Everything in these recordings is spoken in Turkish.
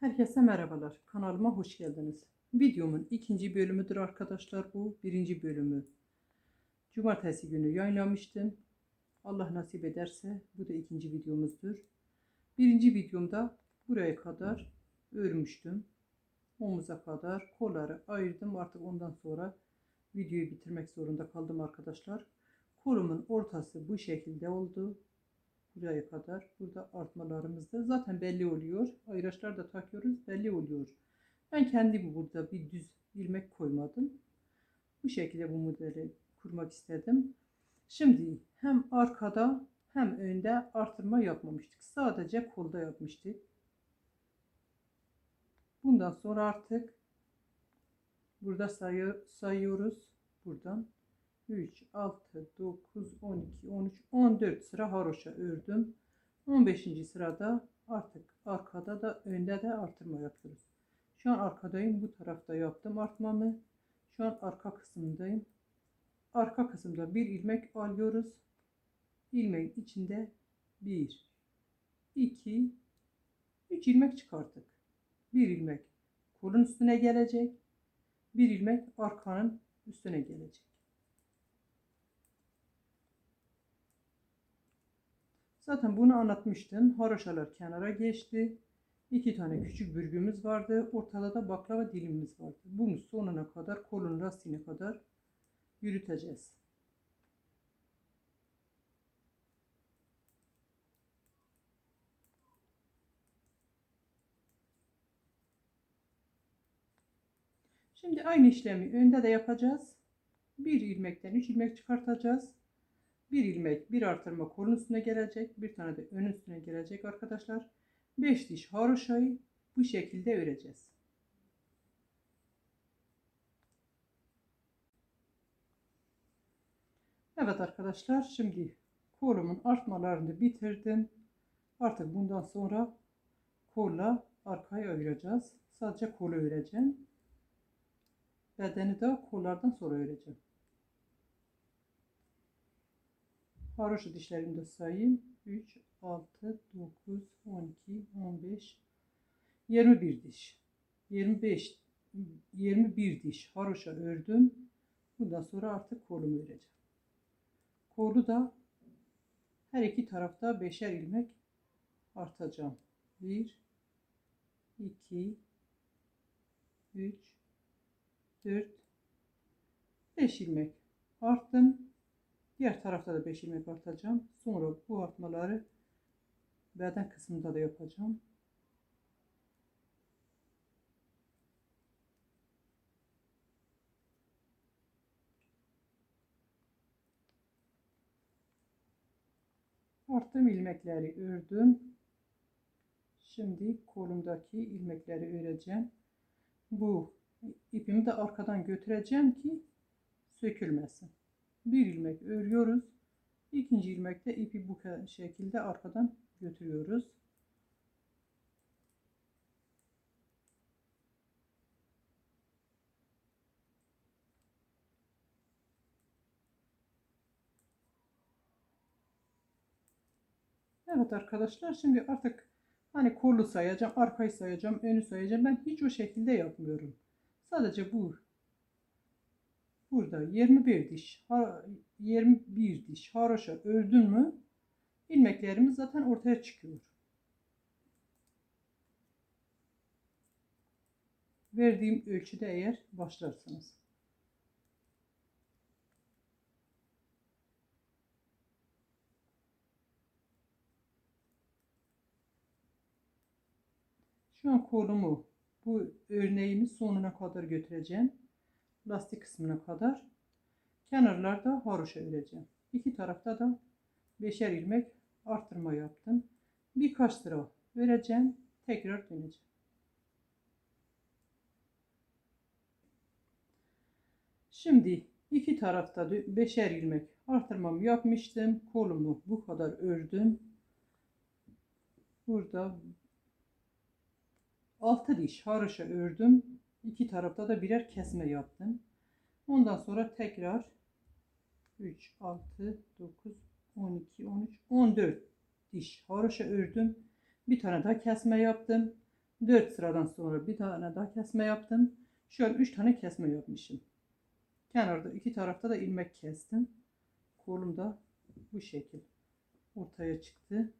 Herkese merhabalar. Kanalıma hoş geldiniz. Videomun ikinci bölümüdür arkadaşlar bu. Birinci bölümü cumartesi günü yayınlamıştım. Allah nasip ederse bu da ikinci videomuzdur. Birinci videomda buraya kadar örmüştüm. Omuza kadar kolları ayırdım. Artık ondan sonra videoyu bitirmek zorunda kaldım arkadaşlar. Kolumun ortası bu şekilde oldu buraya kadar. Burada artmalarımız da zaten belli oluyor. Ayraçlar da takıyoruz belli oluyor. Ben kendim burada bir düz ilmek koymadım. Bu şekilde bu modeli kurmak istedim. Şimdi hem arkada hem önde artırma yapmamıştık. Sadece kolda yapmıştık. Bundan sonra artık burada sayı, sayıyoruz. Buradan 3, 6, 9, 12, 13, 14 sıra haroşa ördüm. 15. sırada artık arkada da önde de artırma yapıyoruz. Şu an arkadayım. Bu tarafta yaptım artmamı. Şu an arka kısımdayım. Arka kısımda bir ilmek alıyoruz. İlmeğin içinde 1, 2, 3 ilmek çıkarttık. Bir ilmek kolun üstüne gelecek. Bir ilmek arkanın üstüne gelecek. Zaten bunu anlatmıştım. Haroşalar kenara geçti. İki tane küçük bürgümüz vardı. Ortada da baklava dilimiz vardı. Bunu sonuna kadar kolun lastiğine kadar yürüteceğiz. Şimdi aynı işlemi önde de yapacağız. Bir ilmekten üç ilmek çıkartacağız. Bir ilmek, bir artırma kolun üstüne gelecek. Bir tane de ön üstüne gelecek arkadaşlar. 5 diş haroşayı bu şekilde öreceğiz. Evet arkadaşlar şimdi kolumun artmalarını bitirdim. Artık bundan sonra kolla arkaya öreceğiz. Sadece kolu öreceğim. Bedeni de kollardan sonra öreceğim. Haroşa dişlerini de sayayım. 3, 6, 9, 12, 15, 21 diş. 25, 21 diş haroşa ördüm. Bundan sonra artık kolumu öreceğim. Kolu da her iki tarafta beşer ilmek artacağım. 1, 2, 3, 4, 5 ilmek arttım. Diğer tarafta da 5 ilmek artacağım. Sonra bu artmaları beden kısmında da yapacağım. Arttığım ilmekleri ördüm. Şimdi kolumdaki ilmekleri öreceğim. Bu ipimi de arkadan götüreceğim ki sökülmesin bir ilmek örüyoruz. İkinci ilmekte ipi bu şekilde arkadan götürüyoruz. Evet arkadaşlar şimdi artık hani kolu sayacağım, arkayı sayacağım, önü sayacağım. Ben hiç o şekilde yapmıyorum. Sadece bu Burada 21 diş 21 diş haroşa ördün mü ilmeklerimiz zaten ortaya çıkıyor. Verdiğim ölçüde eğer başlarsınız. Şu an kolumu bu örneğimi sonuna kadar götüreceğim lastik kısmına kadar. Kenarlarda haroşa öreceğim. İki tarafta da beşer ilmek arttırma yaptım. Birkaç sıra öreceğim. Tekrar döneceğim. Şimdi iki tarafta beşer ilmek artırmamı yapmıştım. Kolumu bu kadar ördüm. Burada 6 diş haroşa ördüm. İki tarafta da birer kesme yaptım. Ondan sonra tekrar 3, 6, 9, 12, 13, 14 diş haroşa ördüm. Bir tane daha kesme yaptım. 4 sıradan sonra bir tane daha kesme yaptım. Şu an 3 tane kesme yapmışım. Kenarda iki tarafta da ilmek kestim. Kolum da bu şekil ortaya çıktı.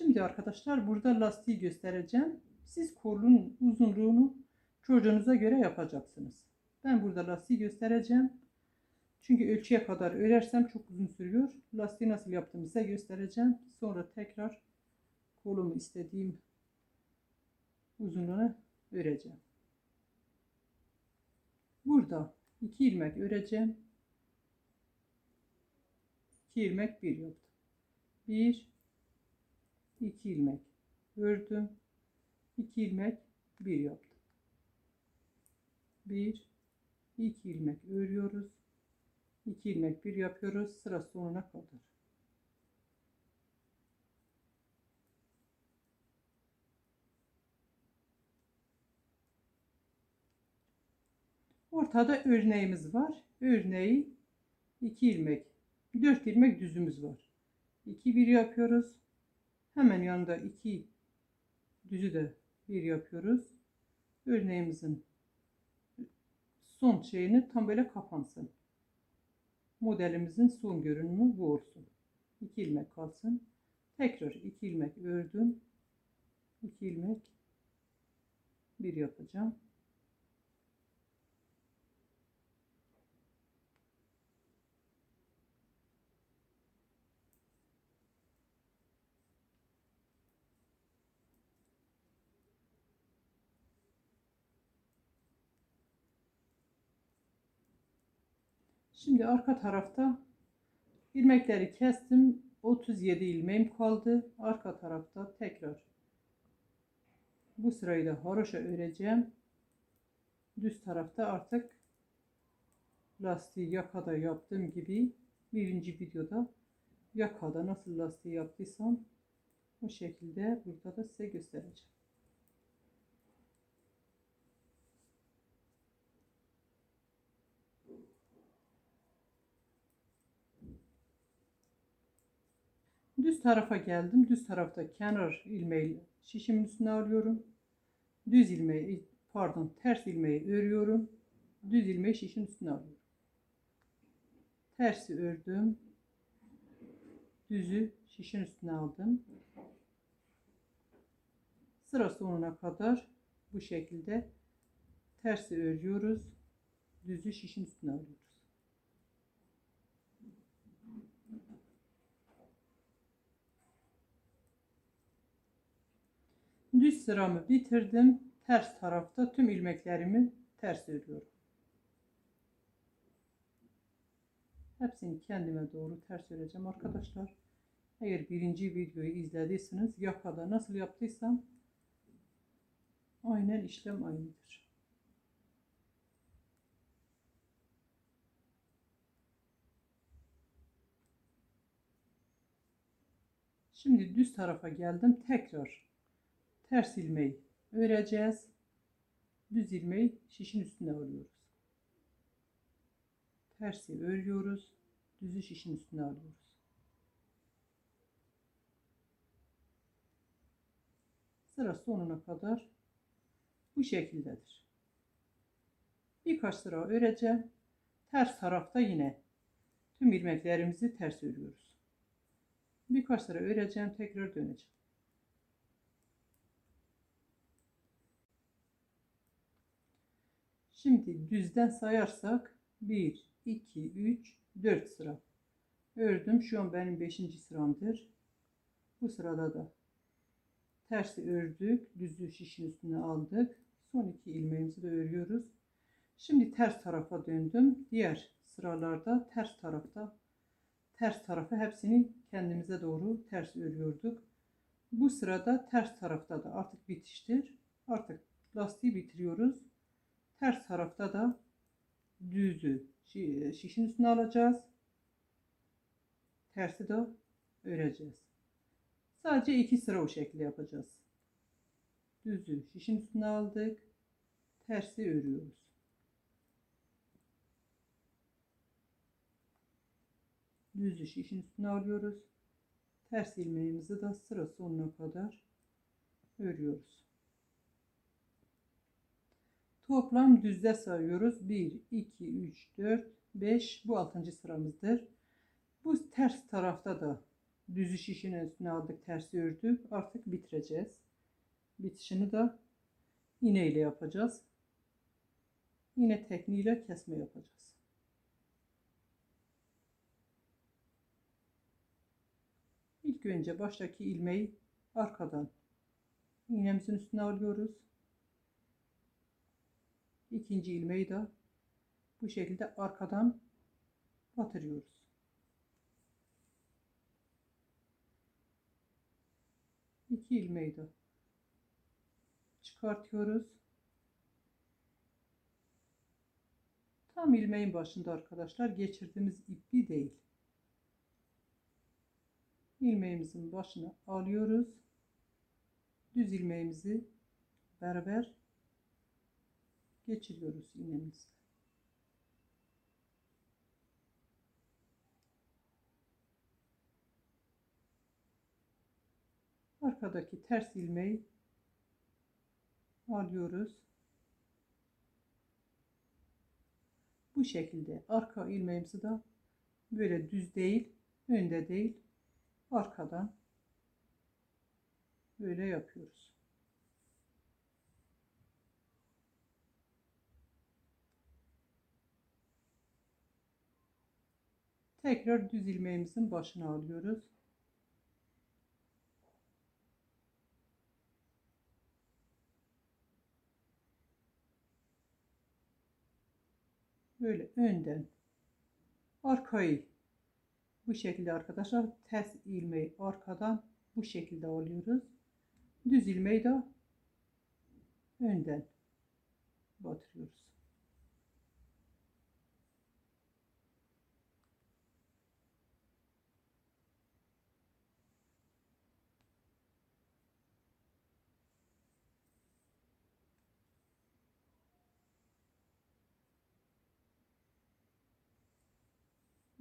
Şimdi arkadaşlar burada lastiği göstereceğim. Siz kolun uzunluğunu çocuğunuza göre yapacaksınız. Ben burada lastiği göstereceğim. Çünkü ölçüye kadar örersem çok uzun sürüyor. Lastiği nasıl yaptığımı size göstereceğim. Sonra tekrar kolumu istediğim uzunluğuna öreceğim. Burada iki ilmek öreceğim. 2 ilmek bir yaptım. 1 2 ilmek ördüm. 2 ilmek bir yaptım. 1 2 ilmek örüyoruz. 2 ilmek bir yapıyoruz sıra sonuna kadar. Ortada örneğimiz var. Örneği 2 ilmek, 4 ilmek düzümüz var. 2 bir yapıyoruz. Hemen yanında 2 düzü de bir yapıyoruz. Örneğimizin son şeyini tam böyle kapansın. Modelimizin son görünümü bu olsun. 2 ilmek kalsın. Tekrar 2 ilmek ördüm. 2 ilmek bir yapacağım. Şimdi arka tarafta ilmekleri kestim. 37 ilmeğim kaldı. Arka tarafta tekrar bu sırayı da haroşa öreceğim. Düz tarafta artık lastiği yakada yaptığım gibi birinci videoda yakada nasıl lastiği yaptıysam o şekilde burada da size göstereceğim. Tarafa geldim. Düz tarafta kenar ilmeği şişimin üstüne alıyorum. Düz ilmeği pardon ters ilmeği örüyorum. Düz ilmeği şişin üstüne alıyorum. Tersi ördüm. Düzü şişin üstüne aldım. Sıra sonuna kadar bu şekilde tersi örüyoruz. Düzü şişin üstüne alıyoruz. Düz sıramı bitirdim. Ters tarafta tüm ilmeklerimi ters örüyorum. Hepsini kendime doğru ters öreceğim arkadaşlar. Eğer birinci videoyu izlediyseniz yakada nasıl yaptıysam aynen işlem aynıdır. Şimdi düz tarafa geldim. Tekrar ters ilmeği öreceğiz. Düz ilmeği şişin üstüne alıyoruz. Tersi örüyoruz. Düzü şişin üstüne alıyoruz. Sıra sonuna kadar bu şekildedir. Birkaç sıra öreceğim. Ters tarafta yine tüm ilmeklerimizi ters örüyoruz. Birkaç sıra öreceğim, tekrar döneceğim. Şimdi düzden sayarsak 1, 2, 3, 4 sıra ördüm. Şu an benim 5. sıramdır. Bu sırada da tersi ördük. Düzü şişin üstüne aldık. Son iki ilmeğimizi de örüyoruz. Şimdi ters tarafa döndüm. Diğer sıralarda ters tarafta ters tarafı hepsini kendimize doğru ters örüyorduk. Bu sırada ters tarafta da artık bitiştir. Artık lastiği bitiriyoruz. Ters tarafta da düzü şişin üstüne alacağız. Tersi de öreceğiz. Sadece iki sıra o şekilde yapacağız. Düzü şişin üstüne aldık. Tersi örüyoruz. düz işin üstüne alıyoruz. Ters ilmeğimizi de sıra sonuna kadar örüyoruz. Toplam düzde sayıyoruz. 1, 2, 3, 4, 5 bu 6. sıramızdır. Bu ters tarafta da düz iş işinin üstüne aldık tersi ördük. Artık bitireceğiz. Bitişini de iğne ile yapacağız. Yine tekniğiyle kesme yapacağız. İlk önce baştaki ilmeği arkadan iğnemizin üstüne alıyoruz. İkinci ilmeği de bu şekilde arkadan batırıyoruz. İki ilmeği de çıkartıyoruz. Tam ilmeğin başında arkadaşlar geçirdiğimiz ipi değil. ilmeğimizin başına alıyoruz. Düz ilmeğimizi beraber geçiriyoruz iğnemizle. Arkadaki ters ilmeği alıyoruz. Bu şekilde arka ilmeğimizi de böyle düz değil, önde değil, arkadan böyle yapıyoruz. Tekrar düz ilmeğimizin başına alıyoruz. Böyle önden arkayı bu şekilde arkadaşlar ters ilmeği arkadan bu şekilde alıyoruz. Düz ilmeği de önden batırıyoruz.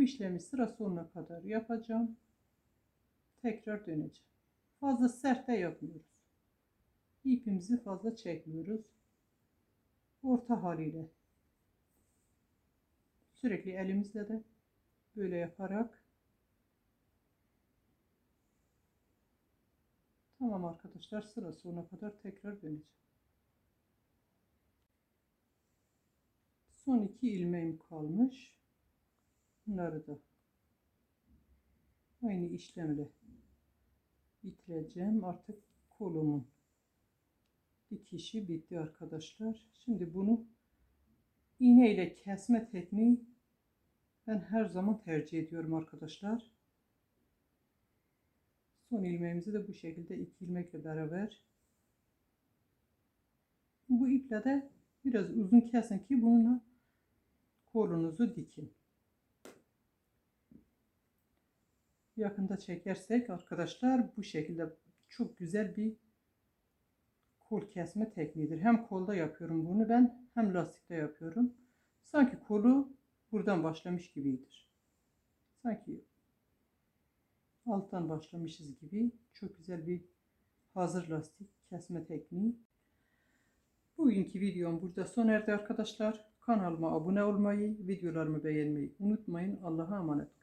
Bu işlemi sıra sonuna kadar yapacağım. Tekrar döneceğim. Fazla sert de yapmıyoruz. İpimizi fazla çekmiyoruz. Orta haliyle. Sürekli elimizle de böyle yaparak Tamam arkadaşlar sıra sonuna kadar tekrar döneceğim. Son iki ilmeğim kalmış. Bunları da aynı işlemle bitireceğim. Artık kolumun dikişi bitti arkadaşlar. Şimdi bunu iğne ile kesme tekniği ben her zaman tercih ediyorum arkadaşlar. Son ilmeğimizi de bu şekilde iki ilmekle beraber bu iple de biraz uzun kesin ki bununla kolunuzu dikin. Yakında çekersek arkadaşlar bu şekilde çok güzel bir kol kesme tekniğidir. Hem kolda yapıyorum bunu ben hem lastikte yapıyorum. Sanki kolu buradan başlamış gibidir. Sanki alttan başlamışız gibi çok güzel bir hazır lastik kesme tekniği. Bugünkü videom burada sona erdi arkadaşlar. Kanalıma abone olmayı, videolarımı beğenmeyi unutmayın. Allah'a emanet olun.